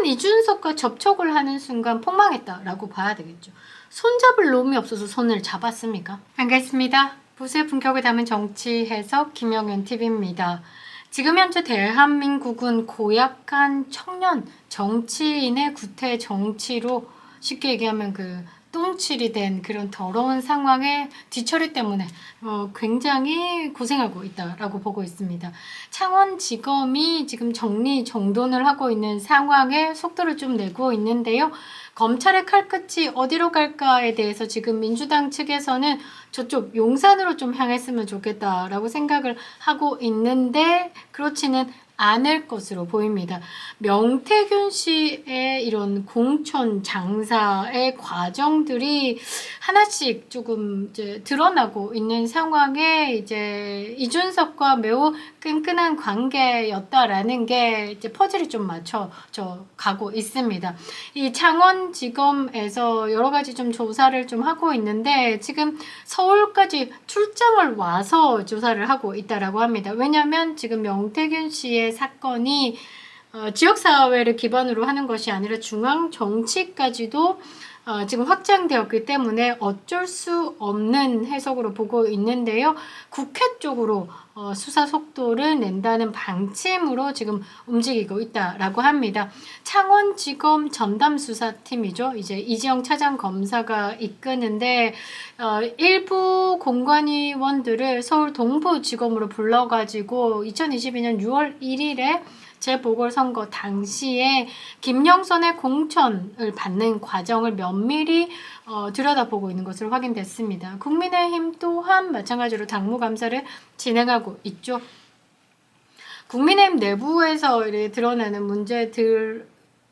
일단 이준석과 접촉을 하는 순간 폭망했다라고 봐야 되겠죠. 손잡을 놈이 없어서 손을 잡았습니까? 반갑습니다. 보수의 품격을 담은 정치 해석 김영현 TV입니다. 지금 현재 대한민국은 고약한 청년 정치인의 구태 정치로 쉽게 얘기하면 그 똥칠이 된 그런 더러운 상황에 뒤처리 때문에 어, 굉장히 고생하고 있다라고 보고 있습니다. 창원지검이 지금 정리 정돈을 하고 있는 상황에 속도를 좀 내고 있는데요. 검찰의 칼끝이 어디로 갈까에 대해서 지금 민주당 측에서는 저쪽 용산으로 좀 향했으면 좋겠다라고 생각을 하고 있는데 그렇지는 않을 것으로 보입니다. 명태균 씨의 이런 공천 장사의 과정들이 하나씩 조금 이제 드러나고 있는 상황에 이제 이준석과 매우 끈끈한 관계였다라는 게 이제 퍼즐이 좀 맞춰져 가고 있습니다. 이 창원지검에서 여러 가지 좀 조사를 좀 하고 있는데 지금 서울까지 출장을 와서 조사를 하고 있다라고 합니다. 왜냐하면 지금 명태균 씨의 사건이 어, 지역사회를 기반으로 하는 것이 아니라 중앙 정치까지도 어, 지금 확장되었기 때문에 어쩔 수 없는 해석으로 보고 있는데요. 국회 쪽으로 어, 수사 속도를 낸다는 방침으로 지금 움직이고 있다라고 합니다. 창원지검 전담 수사팀이죠. 이제 이지영 차장 검사가 이끄는데 어, 일부 공관위원들을 서울 동부지검으로 불러가지고 2022년 6월 1일에 재보궐선거 당시에 김영선의 공천을 받는 과정을 면밀히 어, 들여다보고 있는 것으로 확인됐습니다. 국민의힘 또한 마찬가지로 당무감사를 진행하고 있죠. 국민의힘 내부에서 드러나는 문제들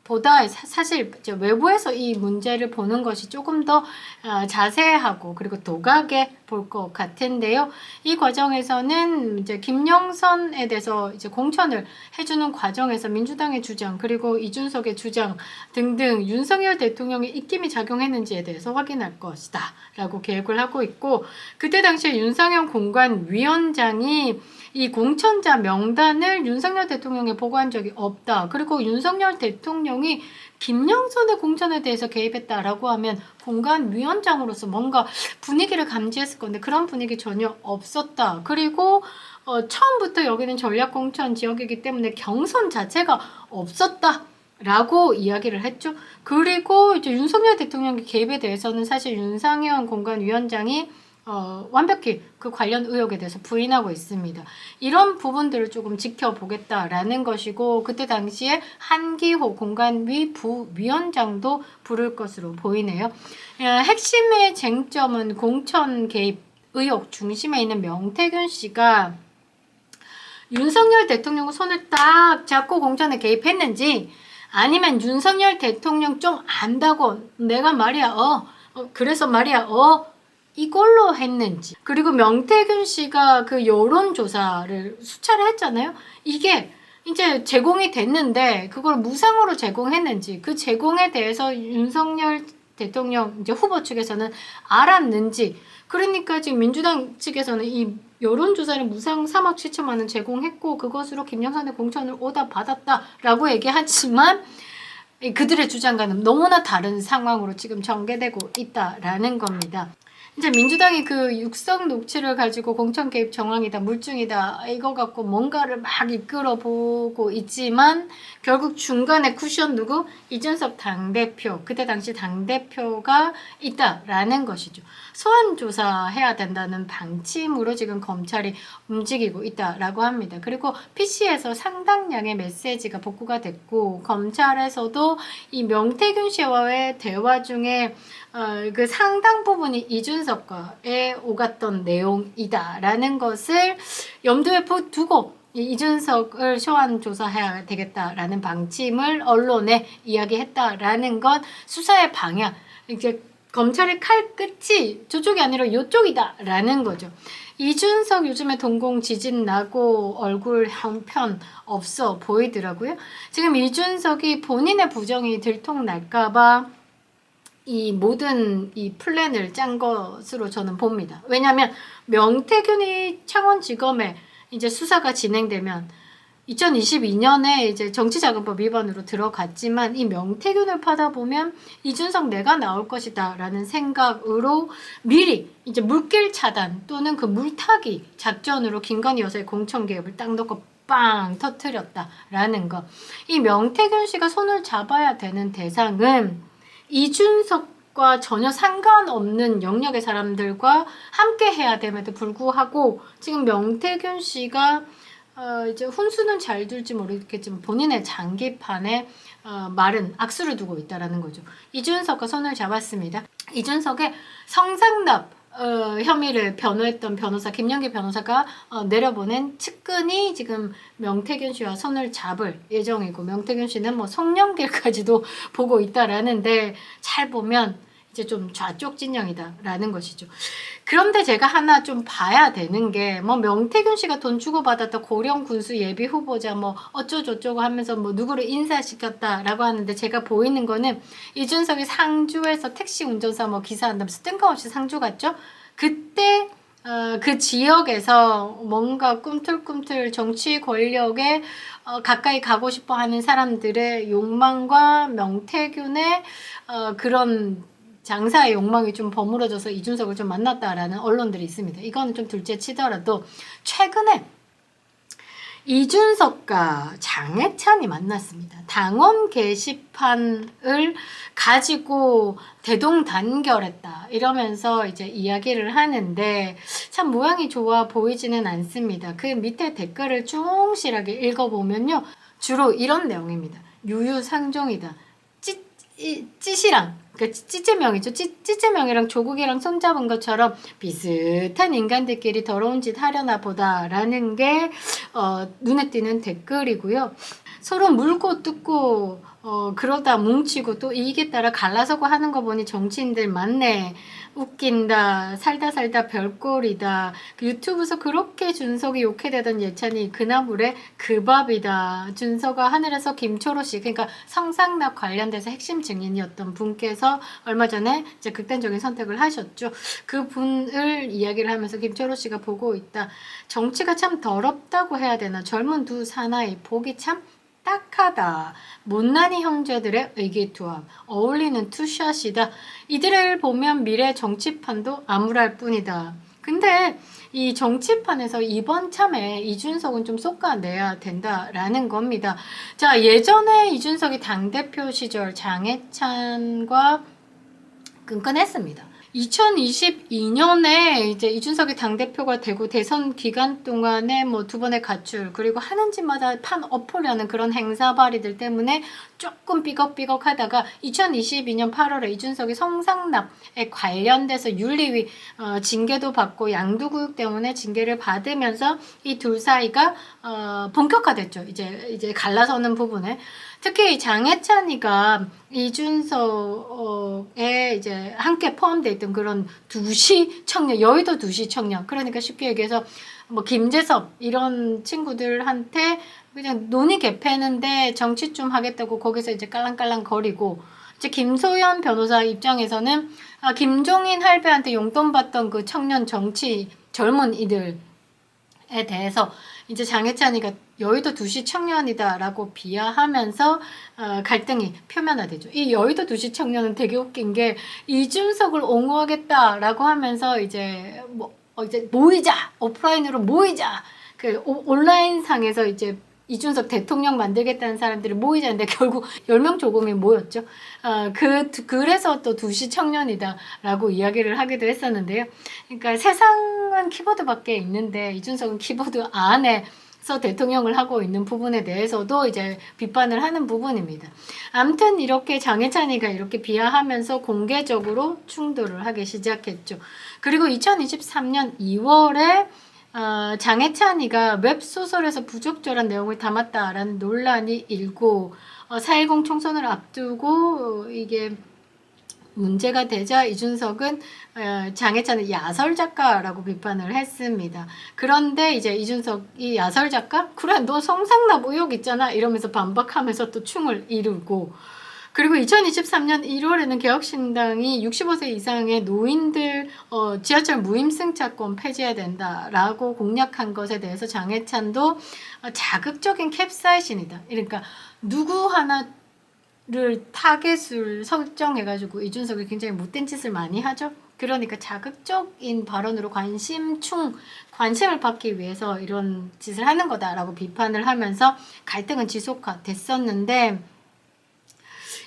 보다 사실 외부에서 이 문제를 보는 것이 조금 더 어, 자세하고 그리고 도각에 볼 것 같은데요. 이 과정에서는 이제 김영선에 대해서 이제 공천을 해주는 과정에서 민주당의 주장 그리고 이준석의 주장 등등 윤석열 대통령의 입김이 작용했는지에 대해서 확인할 것이다라고 계획을 하고 있고 그때 당시에 윤상현 공관위원장이 이 공천자 명단을 윤석열 대통령에 보고한 적이 없다. 그리고 윤석열 대통령이 김영선의 공천에 대해서 개입했다라고 하면 공간위원장으로서 뭔가 분위기를 감지했을 건데 그런 분위기 전혀 없었다. 그리고 어, 처음부터 여기는 전략공천 지역이기 때문에 경선 자체가 없었다. 라고 이야기를 했죠. 그리고 이제 윤석열 대통령의 개입에 대해서는 사실 윤상현 공관위원장이 어, 완벽히 그 관련 의혹에 대해서 부인하고 있습니다. 이런 부분들을 조금 지켜보겠다라는 것이고 그때 당시에 한기호 공간위 부위원장도 부를 것으로 보이네요. 어, 핵심의 쟁점은 공천 개입 의혹 중심에 있는 명태균 씨가 윤석열 대통령 손을 딱 잡고 공천에 개입했는지 아니면 윤석열 대통령 좀 안다고 내가 말이야 어, 어 그래서 말이야 어 이걸로 했는지 그리고 명태균 씨가 그 여론조사를 수차례 했잖아요. 이게 이제 제공이 됐는데 그걸 무상으로 제공했는지 그 제공에 대해서 윤석열 대통령 이제 후보 측에서는 알았는지 그러니까 지금 민주당 측에서는 이 여론조사를 무상 3억 7천만 원 제공했고 그것으로 김영선의 공천을 오다 받았다라고 얘기하지만 그들의 주장과는 너무나 다른 상황으로 지금 전개되고 있다라는 겁니다. 이제 민주당이 그 육성 녹취를 가지고 공천 개입 정황이다, 물증이다, 이거 갖고 뭔가를 막 이끌어 보고 있지만 결국 중간에 쿠션 누구? 이준석 당대표, 그때 당시 당대표가 있다라는 것이죠. 소환 조사해야 된다는 방침으로 지금 검찰이 움직이고 있다라고 합니다. 그리고 PC에서 상당량의 메시지가 복구가 됐고 검찰에서도 이 명태균 씨와의 대화 중에 어, 그 상당 부분이 이준석과에 오갔던 내용이다라는 것을 염두에 두고 이준석을 소환 조사해야 되겠다라는 방침을 언론에 이야기했다라는 건 수사의 방향 이제 검찰의 칼 끝이 저쪽이 아니라 이쪽이다라는 거죠. 이준석 요즘에 동공 지진 나고 얼굴 형편 없어 보이더라고요. 지금 이준석이 본인의 부정이 들통 날까봐 이 모든 이 플랜을 짠 것으로 저는 봅니다. 왜냐하면 명태균이 창원지검에 이제 수사가 진행되면 2022년에 이제 정치자금법 위반으로 들어갔지만 이 명태균을 파다 보면 이준석 내가 나올 것이다라는 생각으로 미리 이제 물길 차단 또는 그 물타기 작전으로 김건희 여사의 공천 개입을 딱 놓고 빵 터트렸다라는 거. 이 명태균 씨가 손을 잡아야 되는 대상은 이준석과 전혀 상관없는 영역의 사람들과 함께 해야 됨에도 불구하고 지금 명태균 씨가 어, 이제 훈수는 잘 둘지 모르겠지만 본인의 장기판에 어, 말은 악수를 두고 있다라는 거죠. 이준석과 손을 잡았습니다. 이준석의 성상납 어, 혐의를 변호했던 변호사 김영기 변호사가 어, 내려보낸 측근이 지금 명태균 씨와 손을 잡을 예정이고 명태균 씨는 뭐 성년길까지도 보고 있다라는데 잘 보면 이제 좀 좌쪽 진영이다라는 것이죠. 그런데 제가 하나 좀 봐야 되는 게 뭐 명태균 씨가 돈 주고 받았다 고령 군수 예비 후보자 뭐 어쩌고저쩌고 하면서 뭐 누구를 인사시켰다라고 하는데 제가 보이는 거는 이준석이 상주에서 택시 운전사 뭐 기사한다면서 뜬금없이 상주 갔죠. 그때 어, 그 지역에서 뭔가 꿈틀꿈틀 정치 권력에 어, 가까이 가고 싶어 하는 사람들의 욕망과 명태균의 어, 그런 장사의 욕망이 좀 버무러져서 이준석을 좀 만났다라는 언론들이 있습니다. 이거는 좀 둘째 치더라도 최근에 이준석과 장해찬이 만났습니다. 당원 게시판을 가지고 대동단결했다 이러면서 이제 이야기를 하는데 참 모양이 좋아 보이지는 않습니다. 그 밑에 댓글을 충실하게 읽어보면요 주로 이런 내용입니다. 유유상종이다. 찌, 이, 찌시랑 그 찌찌명이죠. 찌, 찌찌명이랑 조국이랑 손잡은 것처럼 비슷한 인간들끼리 더러운 짓 하려나 보다라는 게 어, 눈에 띄는 댓글이고요. 서로 물고 뜯고 어, 그러다 뭉치고 또 이익에 따라 갈라서고 하는 거 보니 정치인들 맞네. 웃긴다. 살다 살다 별꼴이다. 그 유튜브에서 그렇게 준석이 욕해대던 예찬이 그나물에 그 밥이다. 준석아 하늘에서 김초로 씨 그러니까 성상납 관련돼서 핵심 증인이었던 분께서 얼마 전에 이제 극단적인 선택을 하셨죠. 그 분을 이야기를 하면서 김초로 씨가 보고 있다. 정치가 참 더럽다고 해야 되나. 젊은 두 사나이 보기 참 딱하다. 못난이 형제들의 의기투합. 어울리는 투샷이다. 이들을 보면 미래 정치판도 암울할 뿐이다. 근데 이 정치판에서 이번 참에 이준석은 좀 솎아내야 된다라는 겁니다. 자, 예전에 이준석이 당대표 시절 장해찬과 끈끈했습니다. 2022년에 이제 이준석이 당대표가 되고 대선 기간 동안에 뭐 두 번의 가출 그리고 하는 짓마다 판 엎으려는 그런 행사발이들 때문에 조금 삐걱삐걱 하다가 2022년 8월에 이준석이 성상납에 관련돼서 윤리위 어, 징계도 받고 양도구역 때문에 징계를 받으면서 이 둘 사이가 어, 본격화됐죠. 이제 이제 갈라서는 부분에 특히 장해찬이가 이준석에 이제 함께 포함되어 있던 그런 두시 청년, 여의도 두시 청년. 그러니까 쉽게 얘기해서 뭐 김재섭 이런 친구들한테 그냥 논의 개패는데 정치 좀 하겠다고 거기서 이제 깔랑깔랑 거리고 이제 김소연 변호사 입장에서는 아, 김종인 할배한테 용돈 받던 그 청년 정치 젊은 이들 에 대해서 이제 장혜찬이가 여의도 두시 청년이다라고 비하하면서 어, 갈등이 표면화되죠. 이 여의도 두시 청년은 되게 웃긴 게 이준석을 옹호하겠다라고 하면서 이제 뭐 어, 이제 모이자 오프라인으로 모이자 그 오, 온라인 상에서 이제 이준석 대통령 만들겠다는 사람들이 모이자는데 결국 10명 조금이 모였죠. 어, 그, 그래서 또 두시 청년이다라고 이야기를 하기도 했었는데요. 그러니까 세상은 키보드밖에 있는데 이준석은 키보드 안에 서 대통령을 하고 있는 부분에 대해서도 이제 비판을 하는 부분입니다. 아무튼 이렇게 장해찬이가 이렇게 비하하면서 공개적으로 충돌을 하기 시작했죠. 그리고 2023년 2월에 어, 장해찬이가 웹소설에서 부적절한 내용을 담았다라는 논란이 일고 어, 4.10 총선을 앞두고 어, 이게 문제가 되자 이준석은 어, 장해찬을 야설 작가라고 비판을 했습니다. 그런데 이제 이준석이 야설 작가? 그래 너 성상납 의혹 있잖아 이러면서 반박하면서 또 충을 이루고 그리고 2023년 1월에는 개혁신당이 65세 이상의 노인들 어, 지하철 무임승차권 폐지해야 된다라고 공약한 것에 대해서 장해찬도 어, 자극적인 캡사이신이다. 그러니까 누구 하나 를 타겟을 설정해가지고 이준석이 굉장히 못된 짓을 많이 하죠. 그러니까 자극적인 발언으로 관심충 관심을 받기 위해서 이런 짓을 하는 거다라고 비판을 하면서 갈등은 지속됐었는데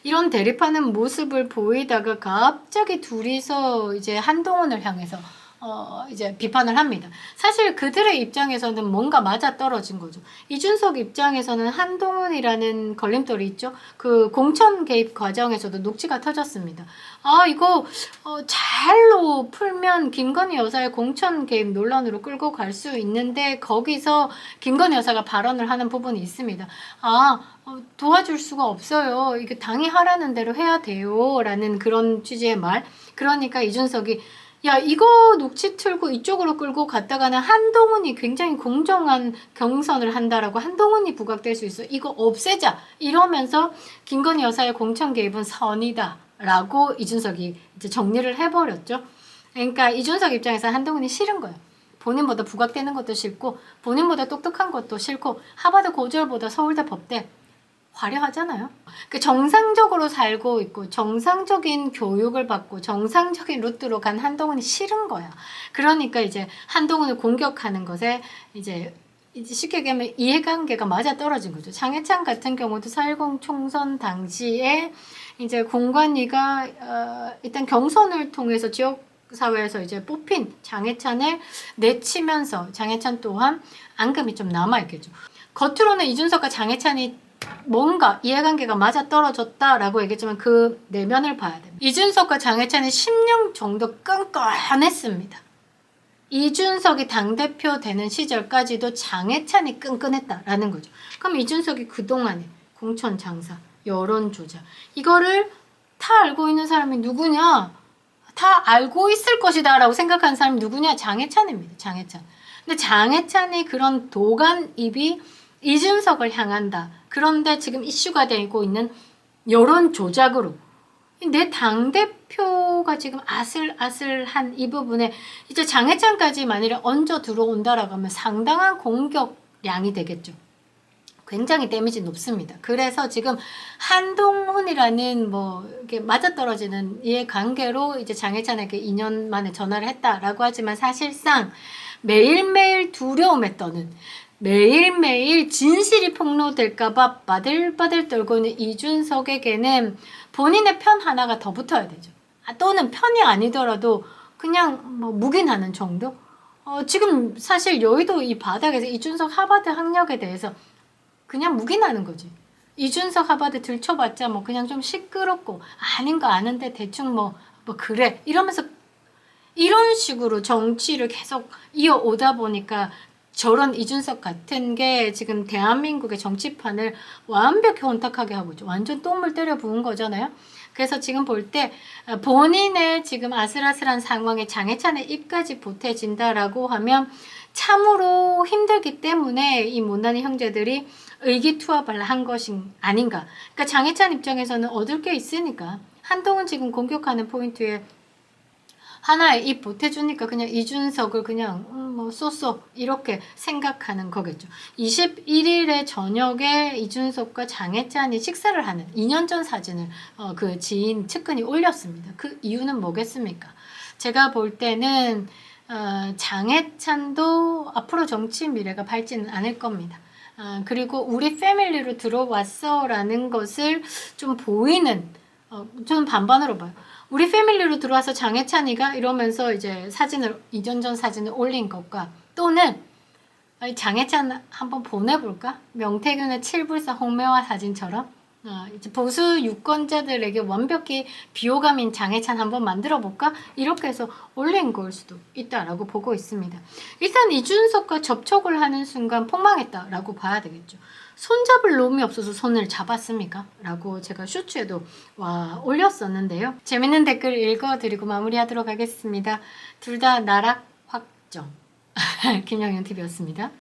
이런 대립하는 모습을 보이다가 갑자기 둘이서 이제 한동훈을 향해서 어 이제 비판을 합니다. 사실 그들의 입장에서는 뭔가 맞아 떨어진 거죠. 이준석 입장에서는 한동훈이라는 걸림돌이 있죠. 그 공천 개입 과정에서도 녹취가 터졌습니다. 아 이거 어 잘로 풀면 김건희 여사의 공천 개입 논란으로 끌고 갈 수 있는데 거기서 김건희 여사가 발언을 하는 부분이 있습니다. 아 어, 도와줄 수가 없어요. 이게 당이 하라는 대로 해야 돼요. 라는 그런 취지의 말. 그러니까 이준석이 야, 이거 녹취 틀고 이쪽으로 끌고 갔다가는 한동훈이 굉장히 공정한 경선을 한다라고 한동훈이 부각될 수 있어. 이거 없애자. 이러면서 김건희 여사의 공천 개입은 선이다. 라고 이준석이 이제 정리를 해버렸죠. 그러니까 이준석 입장에서 한동훈이 싫은 거예요. 본인보다 부각되는 것도 싫고, 본인보다 똑똑한 것도 싫고, 하버드 고졸보다 서울대 법대 화려하잖아요. 그 정상적으로 살고 있고 정상적인 교육을 받고 정상적인 루트로 간 한동훈이 싫은 거야. 그러니까 이제 한동훈을 공격하는 것에 이제 이제 쉽게 얘기하면 이해관계가 맞아 떨어진 거죠. 장해찬 같은 경우도 4.10 총선 당시에 이제 공관위가 어, 일단 경선을 통해서 지역 사회에서 이제 뽑힌 장해찬을 내치면서 장해찬 또한 앙금이 좀 남아 있겠죠. 겉으로는 이준석과 장해찬이 뭔가 이해관계가 맞아 떨어졌다라고 얘기했지만 그 내면을 봐야 됩니다. 이준석과 장해찬이 10년 정도 끈끈했습니다. 이준석이 당대표 되는 시절까지도 장해찬이 끈끈했다라는 거죠. 그럼 이준석이 그동안에 공천 장사, 여론 조작, 이거를 다 알고 있는 사람이 누구냐? 다 알고 있을 것이다 라고 생각하는 사람이 누구냐? 장해찬입니다. 장해찬. 근데 장해찬이 그런 도간 입이 이준석을 향한다. 그런데 지금 이슈가 되고 있는 여론 조작으로 내 당대표가 지금 아슬아슬한 이 부분에 이제 장해찬까지 만일에 얹어 들어온다라고 하면 상당한 공격량이 되겠죠. 굉장히 데미지 높습니다. 그래서 지금 한동훈이라는 뭐 이렇게 맞아떨어지는 이해 관계로 이제 장해찬에게 2년 만에 전화를 했다라고 하지만 사실상 매일매일 두려움에 떠는 매일매일 진실이 폭로될까봐 바들바들 떨고 있는 이준석에게는 본인의 편 하나가 더 붙어야 되죠. 아, 또는 편이 아니더라도 그냥 뭐 묵인하는 정도? 어, 지금 사실 여의도 이 바닥에서 이준석 하바드 학력에 대해서 그냥 묵인하는 거지. 이준석 하바드 들춰봤자 뭐 그냥 좀 시끄럽고 아닌 거 아는데 대충 뭐, 뭐 그래 이러면서 이런 식으로 정치를 계속 이어오다 보니까 저런 이준석 같은 게 지금 대한민국의 정치판을 완벽히 혼탁하게 하고 있죠. 완전 똥물 때려 부은 거잖아요. 그래서 지금 볼 때 본인의 지금 아슬아슬한 상황에 장해찬의 입까지 보태진다라고 하면 참으로 힘들기 때문에 이 못난이 형제들이 의기투합을 한 것이 아닌가. 그러니까 장해찬 입장에서는 얻을 게 있으니까 한동훈 지금 공격하는 포인트에 하나에 입 보태주니까 그냥 이준석을 그냥 음, 뭐 쏘쏘 이렇게 생각하는 거겠죠. 21일에 저녁에 이준석과 장혜찬이 식사를 하는 2년 전 사진을 어, 그 지인 측근이 올렸습니다. 그 이유는 뭐겠습니까? 제가 볼 때는 어, 장혜찬도 앞으로 정치 미래가 밝지는 않을 겁니다. 어, 그리고 우리 패밀리로 들어왔어라는 것을 좀 보이는 어, 저는 반반으로 봐요. 우리 패밀리로 들어와서 장혜찬이가 이러면서 이제 사진을 이전 전 사진을 올린 것과 또는 장혜찬 한번 보내볼까? 명태균의 칠불사 홍매화 사진처럼 어, 이제 보수 유권자들에게 완벽히 비호감인 장혜찬 한번 만들어 볼까? 이렇게 해서 올린 걸 수도 있다라고 보고 있습니다. 일단 이준석과 접촉을 하는 순간 폭망했다라고 봐야 되겠죠. 손잡을 놈이 없어서 손을 잡았습니까? 라고 제가 쇼츠에도 와 올렸었는데요. 재밌는 댓글 읽어드리고 마무리하도록 하겠습니다. 둘 다 나락 확정. 김영현 TV였습니다.